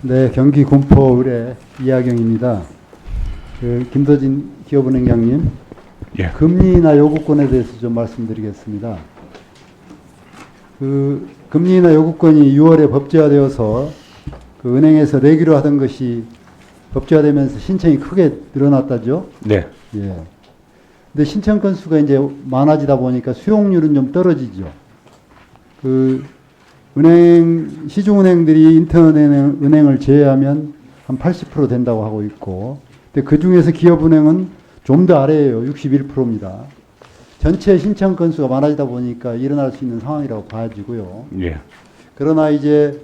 네, 경기 군포 의뢰 이하경입니다. 그 김도진 기업은행장님, 예. 금리나 요구권에 대해서 좀 말씀드리겠습니다. 그 금리나 요구권이 6월에 법제화되어서 그 은행에서 내기로 하던 것이 법제화되면서 신청이 크게 늘어났다죠. 네. 예. 근데 신청 건수가 이제 많아지다 보니까 수용률은 좀 떨어지죠. 그 은행 시중은행들이 인터넷 은행- 은행을 제외하면 한 80% 된다고 하고 있고, 근데 그 중에서 기업은행은 좀 더 아래예요. 61%입니다. 전체 신청 건수가 많아지다 보니까 일어날 수 있는 상황이라고 봐지고요. 예. 그러나 이제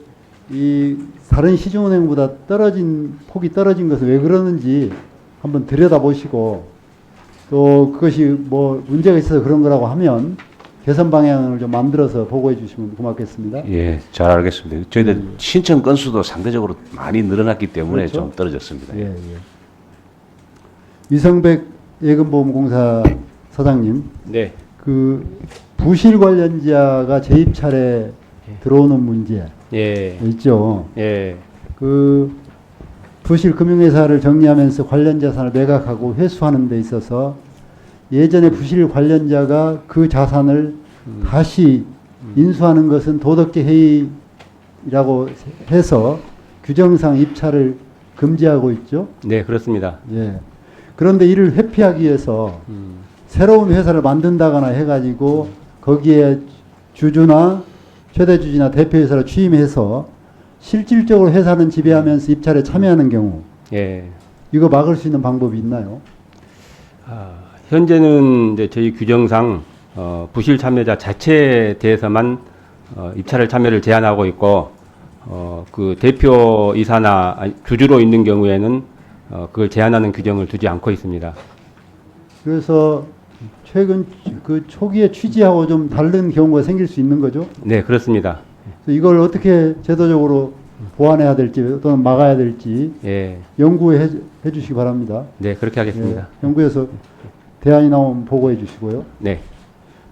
이 다른 시중은행보다 떨어진 폭이 떨어진 것은 왜 그러는지 한번 들여다보시고 또 그것이 뭐 문제가 있어서 그런 거라고 하면 개선 방향을 좀 만들어서 보고해 주시면 고맙겠습니다. 예, 잘 알겠습니다. 저희들 음. 신청 건수도 상대적으로 많이 늘어났기 때문에 그렇죠. 좀 떨어졌습니다. 예, 예. 위성백 예금보험공사 사장님, 네. 그 부실 관련자가 재입 차례 들어오는 문제 예. 있죠. 예. 그 부실 금융회사를 정리하면서 관련 자산을 매각하고 회수하는 데 있어서 예전에 부실 관련자가 그 자산을 다시 인수하는 것은 도덕적 해이라고 해서 규정상 입찰을 금지하고 있죠. 네, 그렇습니다. 예. 그런데 이를 회피하기 위해서 음. 새로운 회사를 만든다거나 해가지고 거기에 주주나 최대 주주나 대표 회사를 취임해서 실질적으로 회사는 지배하면서 입찰에 참여하는 경우 예. 이거 막을 수 있는 방법이 있나요? 아, 현재는 이제 저희 규정상 어, 부실 참여자 자체에 대해서만 어, 입찰을 참여를 제한하고 있고 어, 그 대표 이사나 아니, 주주로 있는 경우에는 어, 그걸 제한하는 규정을 두지 않고 있습니다. 그래서 최근 그 초기에 취지하고 좀 다른 경우가 생길 수 있는 거죠. 네, 그렇습니다. 이걸 어떻게 제도적으로 보완해야 될지 또는 막아야 될지 예. 연구해 해 주시기 바랍니다. 네, 그렇게 하겠습니다. 예, 연구에서 대안이 나오면 보고해 주시고요. 네.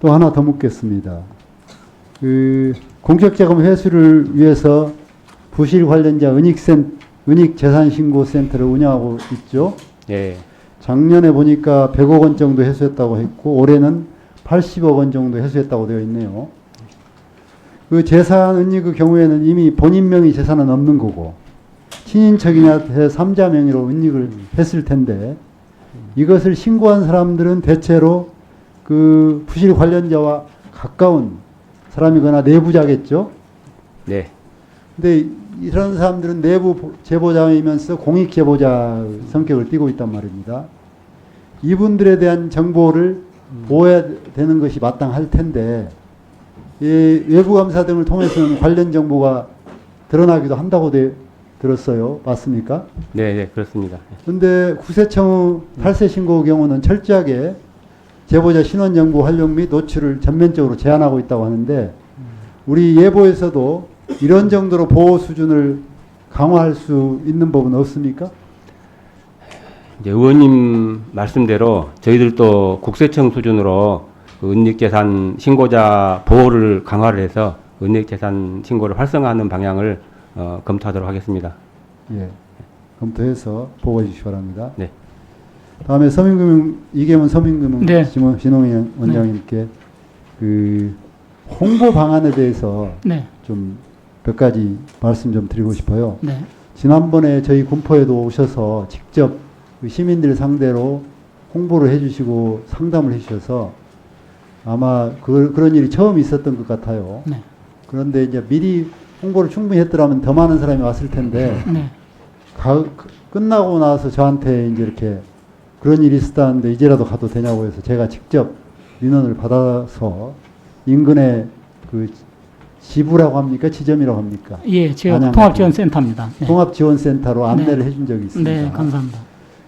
또 하나 더 묻겠습니다. 그 공적자금 회수를 위해서 부실 관련자 은익센 은익 재산 신고 센터를 운영하고 있죠. 예. 작년에 보니까 100억 원 정도 회수했다고 했고 올해는 80억 원 정도 회수했다고 되어 있네요. 그 재산 은닉의 경우에는 이미 본인 명의 재산은 없는 거고 친인척이나 제3자 명의로 은닉을 했을 텐데 이것을 신고한 사람들은 대체로 그 부실 관련자와 가까운 사람이거나 내부자겠죠. 네. 근데 이런 사람들은 내부 보- 제보자이면서 공익 제보자 성격을 띠고 있단 말입니다. 이분들에 대한 정보를 보호해야 되는 것이 마땅할 텐데 이 외부 감사 등을 통해서는 관련 정보가 드러나기도 한다고 돼- 들었어요. 맞습니까? 네, 네, 그렇습니다. 그런데 구세청의 탈세 신고 경우는 철저하게 제보자 신원 정보 활용 및 노출을 전면적으로 제한하고 있다고 하는데 우리 예보에서도 이런 정도로 보호 수준을 강화할 수 있는 법은 없습니까? 이제 의원님 말씀대로 저희들도 국세청 수준으로 그 은닉재산 신고자 보호를 강화를 해서 은닉재산 신고를 활성화하는 방향을 어, 검토하도록 하겠습니다. 예. 검토해서 보고해 주시기 바랍니다. 네. 다음에 서민금융 이계문 서민금융 네. 진흥- 진흥원 원장님께 그 홍보 방안에 대해서 네, 좀몇 가지 말씀 좀 드리고 싶어요. 네, 지난번에 저희 군포에도 오셔서 직접 그 시민들 상대로 홍보를 해주시고 상담을 해주셔서 아마 그, 그런 일이 처음 있었던 것 같아요. 네, 그런데 이제 미리 홍보를 충분히 했더라면 더 많은 사람이 왔을 텐데 네, 가, 끝나고 나서 저한테 이제 이렇게 그런 일이 있었다는데 이제라도 가도 되냐고 해서 제가 직접 민원을 받아서 인근에 그 지부라고 합니까? 지점이라고 합니까? 예, 제가 통합지원센터입니다. 네, 통합지원센터로 안내를 해준 적이 있습니다. 네, 감사합니다.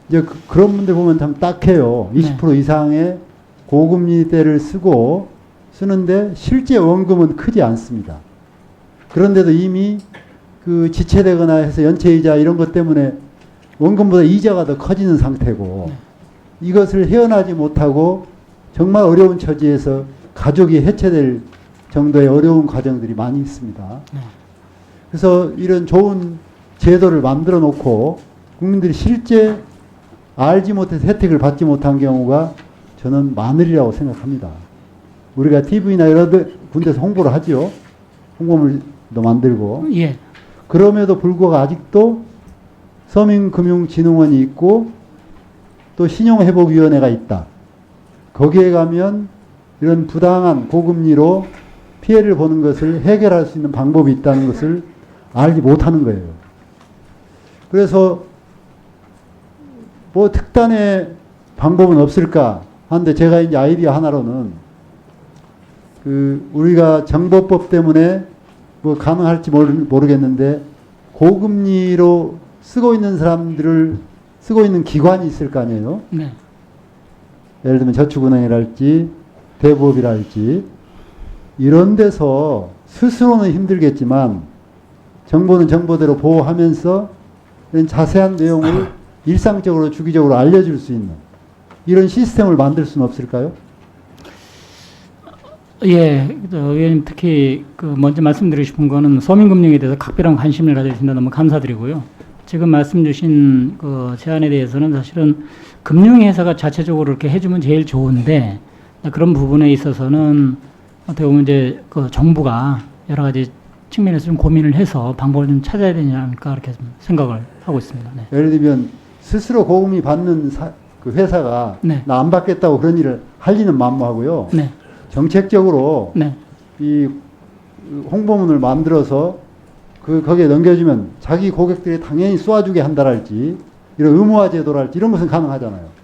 이제 그, 런 분들 보면 참 딱해요. 네. 20% 이상의 고금리 대를 쓰고 쓰는데 실제 원금은 크지 않습니다. 그런데도 이미 그 지체되거나 해서 연체이자 이런 것 때문에 원금보다 이자가 더 커지는 상태고 네. 이것을 헤어나지 못하고 정말 어려운 처지에서 가족이 해체될 정도의 어려운 과정들이 많이 있습니다. 네. 그래서 이런 좋은 제도를 만들어 놓고 국민들이 실제 알지 못해서 혜택을 받지 못한 경우가 저는 많으리라고 생각합니다. 우리가 TV나 여러 데- 군데서 홍보를 하지요. 홍보물도 만들고. 예. 그럼에도 불구하고 아직도 서민금융진흥원이 있고 또 신용회복위원회가 있다. 거기에 가면 이런 부당한 고금리로 피해를 보는 것을 해결할 수 있는 방법이 있다는 것을 알지 못하는 거예요. 그래서 뭐 특단의 방법은 없을까 하는데 제가 이제 아이디어 하나로는 그 우리가 정보법 때문에 뭐 가능할지 모르, 모르 겠는데 고금리로 쓰고 있는 사람들을 쓰고 있는 기관이 있을 거 아니에요. 네. 예를 들면 저축은행이랄지 대부업이랄지 이런 데서 스스로는 힘들겠지만 정보는 정보대로 보호하면서 이런 자세한 내용을 일상적으로 주기적으로 알려줄 수 있는 이런 시스템을 만들 수는 없을까요? 예, 저 의원님 특히 그 먼저 말씀드리고 싶은 거는 서민금융에 대해서 각별한 관심을 가져주신다 너무 감사드리고요. 지금 말씀 주신 그 제안에 대해서는 사실은 금융회사가 자체적으로 이렇게 해주면 제일 좋은데 그런 부분에 있어서는 어떻게 보면 이제 그 정부가 여러 가지 측면에서 좀 고민을 해서 방법을 좀 찾아야 되지 않을까 이렇게 좀 생각을 하고 있습니다. 네. 예를 들면 스스로 고금리 받는 사- 그 회사가 네. 나 안 받겠다고 그런 일을 할 리는 만무하고요. 네, 정책적으로 네, 이 홍보문을 만들어서 그 거기에 넘겨주면 자기 고객들이 당연히 쏘아주게 한다랄지 이런 의무화 제도랄지 이런 것은 가능하잖아요.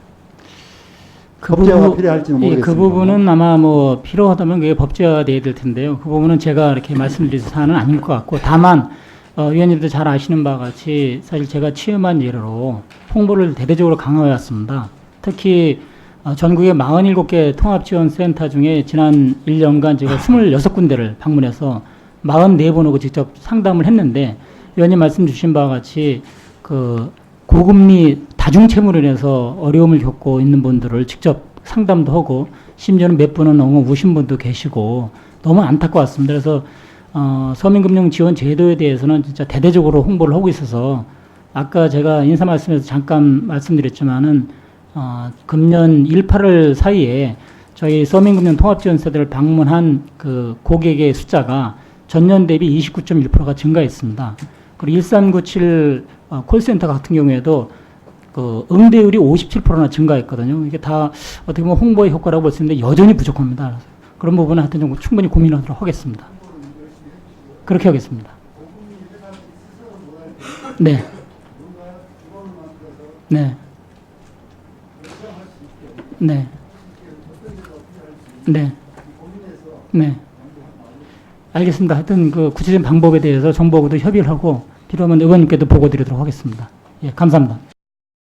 법제화가 부분- 필요할지는 예, 그 모르겠습니다. 부분은 아마 뭐 필요하다면 그게 법제화돼야 될 텐데요. 그 부분은 제가 이렇게 말씀드릴 사안은 아닐 것 같고 다만 어, 위원님도 잘 아시는 바와 같이 사실 제가 취임한 예로 홍보를 대대적으로 강화해 왔습니다. 특히 어, 전국의 47개 통합지원센터 중에 지난 1년간 제가 26군데를 방문해서 44번 오고 직접 상담을 했는데 위원님 말씀 주신 바와 같이 그 고금리 다중채무로 인해서 어려움을 겪고 있는 분들을 직접 상담도 하고 심지어는 몇 분은 너무 우신 분도 계시고 너무 안타까웠습니다. 그래서 어, 서민금융지원 제도에 대해서는 진짜 대대적으로 홍보를 하고 있어서 아까 제가 인사 말씀에서 잠깐 말씀드렸지만은 어, 금년 1, 8월 사이에 저희 서민금융 통합지원세대를 방문한 그 고객의 숫자가 전년 대비 29.1%가 증가했습니다. 그리고 1397 어, 콜센터 같은 경우에도 그 응대율이 57%나 증가했거든요. 이게 다 어떻게 보면 홍보의 효과라고 볼 수 있는데 여전히 부족합니다. 그런 부분은 하여튼 좀 충분히 고민하도록 하겠습니다. 그렇게 하겠습니다. 네. 네. 네. 네. 네. 알겠습니다. 하여튼 그 구체적인 방법에 대해서 정부하고도 협의를 하고 필요하면 의원님께도 보고 드리도록 하겠습니다. 예, 감사합니다.